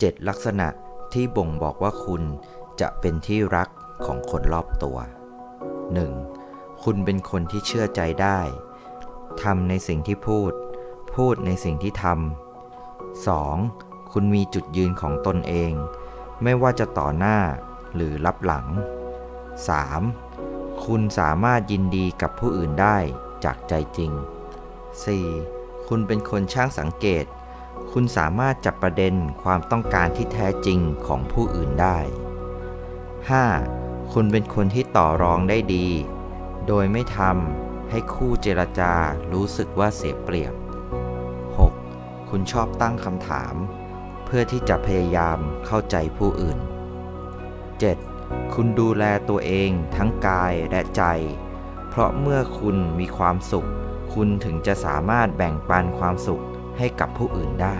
7 ลักษณะที่บ่งบอกว่าคุณจะเป็นที่รักของคนรอบตัว 1. คุณเป็นคนที่เชื่อใจได้ทำในสิ่งที่พูด พูดในสิ่งที่ทำ 2. คุณมีจุดยืนของตนเอง ไม่ว่าจะต่อหน้าหรือรับหลัง 3. คุณสามารถยินดีกับผู้อื่นได้จากใจจริง 4. คุณเป็นคนช่างสังเกต คุณสามารถจับประเด็นความต้องการที่แท้จริงของผู้อื่นได้ 5. คุณเป็นคนที่ต่อรองได้ดี โดยไม่ทำให้คู่เจรจารู้สึกว่าเสียเปรียบ 6. คุณชอบตั้งคำถาม เพื่อที่จะพยายามเข้าใจผู้อื่น 7. คุณดูแลตัวเองทั้งกายและใจ เพราะเมื่อคุณมีความสุข คุณถึงจะสามารถแบ่งปันความสุข ให้กับผู้อื่นได้